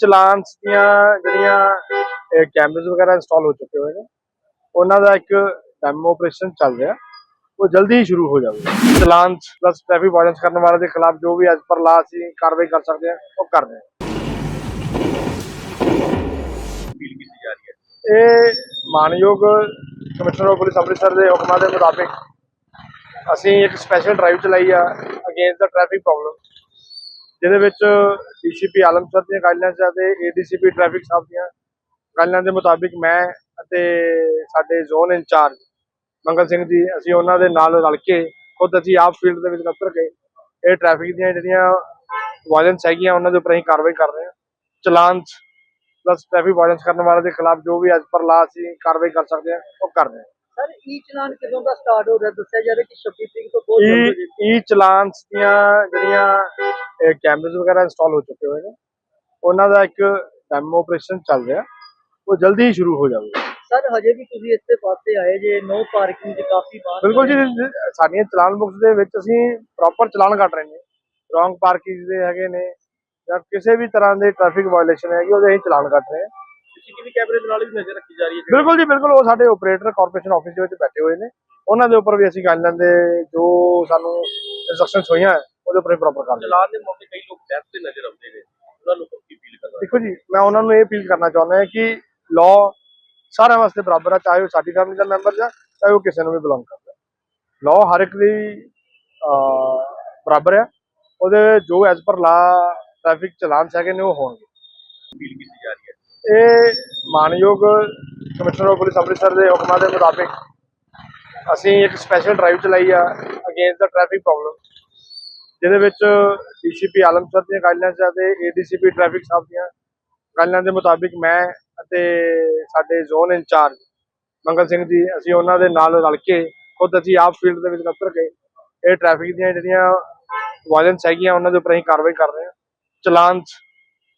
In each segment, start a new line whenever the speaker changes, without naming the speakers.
ਚਲਾਨਸ ਦੀਆਂ ਜਿਹੜੀਆਂ ਕੈਮਰੇਜ਼ ਵਗੈਰਾ ਇੰਸਟਾਲ ਹੋ ਚੁੱਕੇ ਹੋਏ ਨੇ। ਉਹਨਾਂ ਦਾ ਇੱਕ ਡੈਮੋ ਆਪਰੇਸ਼ਨ ਚੱਲ ਰਿਹਾ। ਉਹ ਜਲਦੀ ਹੀ ਸ਼ੁਰੂ ਹੋ ਜਾਵੇਗਾ। ਚਲਾਨਸ ਪਲੱਸ ਟ੍ਰੈਫਿਕ ਵਾਇਲੈਂਸ ਕਰਨ ਵਾਲੇ ਦੇ ਖਿਲਾਫ ਜੋ ਵੀ ਐਜ਼ ਪਰ ਲਾ ਅਸੀਂ ਕਾਰਵਾਈ ਕਰ ਸਕਦੇ ਹਾਂ, ਉਹ ਕਰ ਰਹੇ ਹਾਂ। ਇਹ ਮਾਨਯੋਗ ਕਮਿਸ਼ਨਰ ਆਫ ਪੁਲਿਸ ਅੰਮ੍ਰਿਤਸਰ ਦੇ ਹੁਕਮਾਂ ਦੇ ਮੁਤਾਬਿਕ ਅਸੀਂ ਇੱਕ ਸਪੈਸ਼ਲ ਡਰਾਈਵ ਚਲਾਈ ਆ ਅਗੇਂਸਟ ਦਾ ਟ੍ਰੈਫਿਕ ਪ੍ਰੋਬਲਮ ਜਿਹਦੇ ਵਿੱਚ ਡੀਸੀਪੀ ਆਲਮ ਸਰ ਦੀਆਂ ਗਾਈਡਲਾਈਨਸ ਅਤੇ ਏਡੀਸੀਪੀ ਟ੍ਰੈਫਿਕ ਸਾਹਿਬ ਦੀਆਂ ਗਾਈਡਲਾਈਨ ਦੇ ਮੁਤਾਬਿਕ ਮੈਂ ਅਤੇ ਸਾਡੇ ਜ਼ੋਨ ਇੰਚਾਰਜ ਮੰਗਲ ਸਿੰਘ ਜੀ ਅਸੀਂ ਉਹਨਾਂ ਦੇ ਨਾਲ ਰਲ ਕੇ ਖੁਦ ਅਸੀਂ ਆਪ ਫੀਲਡ ਦੇ ਵਿੱਚ ਉਤਰ ਕੇ ਇਹ ਟ੍ਰੈਫਿਕ ਦੀਆਂ ਜਿਹੜੀਆਂ ਵਾਇਲੈਂਸ ਹੈਗੀਆਂ ਉਹਨਾਂ ਦੇ ਉੱਪਰ ਅਸੀਂ ਕਾਰਵਾਈ ਕਰ ਰਹੇ ਹਾਂ। ਚਲਾਨਸ ਪਲੱਸ ਟ੍ਰੈਫਿਕ ਵਾਇਲੈਂਸ ਕਰਨ ਵਾਲੇ ਦੇ ਖਿਲਾਫ ਜੋ ਵੀ ਐਜ਼ ਪਰ ਲਾ ਅਸੀਂ ਕਾਰਵਾਈ ਕਰ ਸਕਦੇ ਹਾਂ ਉਹ ਕਰ ਰਹੇ ਹਾਂ।
ਸਰ ਈ ਚਲਾਨ ਕਦੋਂ ਦਾ ਸਟਾਰਟ ਹੋ ਰਿਹਾ? ਦੱਸਿਆ ਜਾ ਰਿਹਾ ਕਿ 26 ਤਰੀਕ ਤੋਂ ਬਹੁਤ ਜਲਦੀ ਹੋ
ਈ ਈ ਚਲਾਨਸ ਦੀਆਂ ਜਿਹੜੀਆਂ ਕੈਮਰੇਜ਼ ਵਗੈਰਾ ਇੰਸਟਾਲ ਹੋ ਚੁੱਕੇ ਹੋਏ ਨੇ। ਉਹਨਾਂ ਦਾ ਇੱਕ ਡੈਮੋ ਆਪਰੇਸ਼ਨ ਚੱਲ ਰਿਹਾ। ਉਹ ਜਲਦੀ ਹੀ ਸ਼ੁਰੂ ਹੋ ਜਾਵੇਗਾ।
ਸਰ ਹਜੇ ਵੀ ਤੁਸੀਂ ਇਸੇ ਪਾਸੇ ਆਏ ਜੇ ਨੋ ਪਾਰਕਿੰਗ ਦੇ ਕਾਫੀ ਬਾਹਰ
ਬਿਲਕੁਲ ਜੀ ਸਾਡੀਆਂ ਚਲਾਨ ਬੁੱਕਸ ਦੇ ਵਿੱਚ ਅਸੀਂ ਪ੍ਰੋਪਰ ਚਲਾਨ ਕੱਟ ਰਹੇ ਨੇ। ਰੋਂਗ ਪਾਰਕਿੰਗ ਦੇ ਹੈਗੇ ਨੇ ਜਾਂ ਕਿਸੇ ਵੀ ਤਰ੍ਹਾਂ ਦੇ ਟ੍ਰੈਫਿਕ ਵਾਇਓਲੇਸ਼ਨ ਹੈਗੀ ਉਹਦੇ ਅਸੀਂ ਚਲਾਨ ਕੱਟ ਰਹੇ ਹਾਂ।
ਸੀਸੀਟੀਵੀ ਕੈਮਰੇ ਦੇ ਨਾਲ ਵੀ ਨਜ਼ਰ ਰੱਖੀ ਜਾ ਰਹੀ ਹੈ
ਬਿਲਕੁਲ ਜੀ ਬਿਲਕੁਲ ਉਹ ਸਾਡੇ ਆਪਰੇਟਰ ਕਾਰਪੋਰੇਸ਼ਨ ਆਫਿਸ ਦੇ ਵਿੱਚ ਬੈਠੇ ਹੋਏ ਨੇ। ਉਹਨਾਂ ਦੇ ਉੱਪਰ ਵੀ ਅਸੀਂ ਗਾਈਡਲਾਈਨ ਦੇ ਜੋ ਸਾਨੂੰ ਇਨਸਟਰਕਸ਼ਨਸ ਹੋਈਆਂ ਉਹਦੇ ਉੱਪਰ ਪ੍ਰੋਪਰ ਕਰ
ਚਲਾਨ ਦੇ ਮੌਕੇ ਕਈ ਲੋਕ ਡੈਥ ਤੇ ਨਜ਼ਰ ਆਉਂਦੇ ਨੇ। ਉਹਨਾਂ ਨੂੰ ਕੀ ਅਪੀਲ ਕਰਨਾ
ਦੇਖੋ ਜੀ ਮੈਂ ਉਹਨਾਂ ਨੂੰ ਇਹ ਅਪੀਲ ਕਰਨਾ ਚਾਹੁੰਦਾ ਹਾਂ ਕਿ ਲਾਅ ਸਾਰਿਆਂ ਵਾਸਤੇ ਬਰਾਬਰ ਹੈ ਚਾਹੇ ਉਹ ਸਾਡੀ ਫੈਮਿਲੀ ਦਾ ਮੈਂਬਰ ਹੈ ਚਾਹੇ ਉਹ ਕਿਸੇ ਨੂੰ ਵੀ ਬਿਲੋਂਗ ਕਰਦਾ। ਲਾਅ ਹਰ ਇੱਕ ਲਈ ਅਹ, ਬਰਾਬਰ ਹੈ ਉਹਦੇ ਜੋ ਐਜ਼ ਪਰ ਲਾ ਟ੍ਰੈਫਿਕ ਚਲਾਨ ਹੈਗੇ ਨੇ ਉਹ ਹੋਣਗੇ।
ਅਪੀਲ ਕੀਤੀ ਜਾ ਰਹੀ ਹੈ।
ਇਹ ਮਾਨਯੋਗ ਕਮਿਸ਼ਨਰ ਆਫ ਪੁਲਿਸ ਅੰਮ੍ਰਿਤਸਰ ਦੇ ਹੁਕਮਾਂ ਦੇ ਮੁਤਾਬਿਕ ਅਸੀਂ ਇੱਕ ਸਪੈਸ਼ਲ ਡਰਾਈਵ ਚਲਾਈ ਆ ਅਗੇਂਸਟ ਦਾ ਟ੍ਰੈਫਿਕ ਪ੍ਰੋਬਲਮ ਜਿਹਦੇ ਵਿੱਚ ਡੀਸੀਪੀ ਆਲਮ ਸਰ ਦੀਆਂ ਗਾਈਡਲਾਈਨਸ ਅਤੇ ਏਡੀਸੀਪੀ ਟ੍ਰੈਫਿਕ ਸਾਹਿਬ ਦੀਆਂ ਗਾਈਡਲਾਈਨ ਦੇ ਮੁਤਾਬਿਕ ਮੈਂ ਅਤੇ ਸਾਡੇ ਜ਼ੋਨ ਇੰਚਾਰਜ ਮੰਗਲ ਸਿੰਘ ਜੀ ਅਸੀਂ ਉਹਨਾਂ ਦੇ ਨਾਲ ਰਲ ਕੇ ਖੁਦ ਅਸੀਂ ਆਪ ਫੀਲਡ ਦੇ ਵਿੱਚ ਉਤਰ ਕੇ ਇਹ ਟ੍ਰੈਫਿਕ ਦੀਆਂ ਜਿਹੜੀਆਂ ਵਾਇਲੈਂਸ ਹੈਗੀਆਂ ਉਹਨਾਂ ਦੇ ਉੱਪਰ ਅਸੀਂ ਕਾਰਵਾਈ ਕਰ ਰਹੇ ਹਾਂ। ਚਲਾਨਸ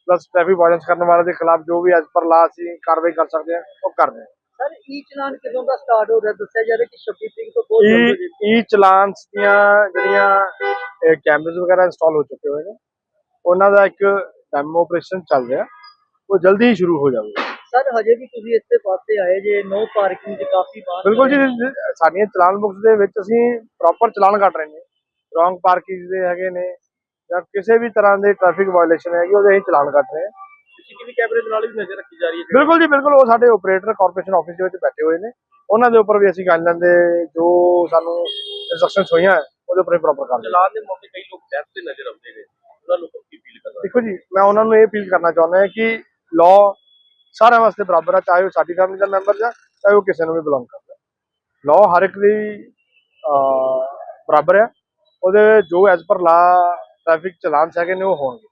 ਪਲੱਸ ਟ੍ਰੈਫਿਕ ਵਾਇਲੈਂਸ ਕਰਨ ਵਾਲੇ ਦੇ ਖਿਲਾਫ ਜੋ ਵੀ ਐਜ਼ ਪਰ ਲਾ ਅਸੀਂ ਕਾਰਵਾਈ ਕਰ ਸਕਦੇ ਹਾਂ ਉਹ ਕਰ ਰਹੇ ਹਾਂ।
ਸਰ ਈ ਚਲਾਨ ਕਦੋਂ ਦਾ ਸਟਾਰਟ ਹੋ ਰਿਹਾ? ਦੱਸਿਆ ਜਾ ਰਿਹਾ ਕਿ 26 ਤਰੀਕ ਤੋਂ ਬਹੁਤ ਜਲਦੀ ਹੋ
ਈ ਈ ਚਲਾਨਸ ਦੀਆਂ ਜਿਹੜੀਆਂ ਕੈਮਰੇਜ਼ ਵਗੈਰਾ ਇੰਸਟਾਲ ਹੋ ਚੁੱਕੇ ਹੋਏ ਨੇ। ਉਹਨਾਂ ਦਾ ਇੱਕ ਡੈਮੋ ਆਪਰੇਸ਼ਨ ਚੱਲ ਰਿਹਾ। ਉਹ ਜਲਦੀ ਹੀ ਸ਼ੁਰੂ ਹੋ ਜਾਵੇਗਾ।
ਸਰ ਹਜੇ ਵੀ ਤੁਸੀਂ ਇਸੇ ਪਾਸੇ ਆਏ ਜੇ ਨੋ ਪਾਰਕਿੰਗ ਦੇ ਕਾਫੀ ਬਾਹਰ
ਬਿਲਕੁਲ ਜੀ ਸਾਡੀਆਂ ਚਲਾਨ ਬੁੱਕਸ ਦੇ ਵਿੱਚ ਅਸੀਂ ਪ੍ਰੋਪਰ ਚਲਾਨ ਕੱਟ ਰਹੇ ਨੇ। ਰੋਂਗ ਪਾਰਕਿੰਗ ਦੇ ਹੈਗੇ ਨੇ ਜਾਂ ਕਿਸੇ ਵੀ ਤਰ੍ਹਾਂ ਦੇ ਟ੍ਰੈਫਿਕ ਵਾਇਓਲੇਸ਼ਨ ਹੈਗੀ ਉਹਦੇ ਅਸੀਂ ਚਲਾਨ ਕੱਟ ਰਹੇ ਹਾਂ।
ਸੀਸੀਟੀਵੀ ਕੈਮਰੇ ਦੇ ਨਾਲ ਵੀ ਨਜ਼ਰ ਰੱਖੀ ਜਾ ਰਹੀ ਹੈ
ਬਿਲਕੁਲ ਜੀ ਬਿਲਕੁਲ। ਉਹ ਸਾਡੇ ਆਪਰੇਟਰ ਕਾਰਪੋਰੇਸ਼ਨ ਆਫਿਸ ਦੇ ਵਿੱਚ ਬੈਠੇ ਹੋਏ ਨੇ। ਉਹਨਾਂ ਦੇ ਉੱਪਰ ਵੀ ਅਸੀਂ ਗਾਈਡਲਾਈਨ ਦੇ ਜੋ ਸਾਨੂੰ ਇਨਸਟਰਕਸ਼ਨਸ ਹੋਈਆਂ ਉਹਦੇ ਉੱਪਰ ਪ੍ਰੋਪਰ ਕਰ ਰਹੇ ਹਾਂ
ਚਲਾਨ ਦੇ ਮੌਕੇ ਕਈ ਲੋਕ ਡੈਥ ਤੇ ਨਜ਼ਰ ਆਉਂਦੇ ਨੇ। ਉਹਨਾਂ ਨੂੰ ਕੀ ਅਪੀਲ ਕਰਨਾ
ਦੇਖੋ ਜੀ ਮੈਂ ਉਹਨਾਂ ਨੂੰ ਇਹ ਅਪੀਲ ਕਰਨਾ ਚਾਹੁੰਦਾ ਹਾਂ ਕਿ ਲਾਅ ਸਾਰਿਆਂ ਵਾਸਤੇ ਬਰਾਬਰ ਹੈ ਚਾਹੇ ਉਹ ਸਾਡੀ ਫੈਮਿਲੀ ਦਾ ਮੈਂਬਰ ਹੈ ਚਾਹੇ ਉਹ ਕਿਸੇ ਨੂੰ ਵੀ ਬਿਲੋਂਗ ਕਰਦਾ ਲਾਅ ਹਰ ਇੱਕ ਲਈ ਬਰਾਬਰ ਹੈ ਉਹਦੇ ਜੋ ਐਜ਼ ਪਰ ਲਾ ਟ੍ਰੈਫਿਕ ਚਲਾਨ ਹੈਗੇ ਨੇ ਉਹ ਹੋਣਗੇ।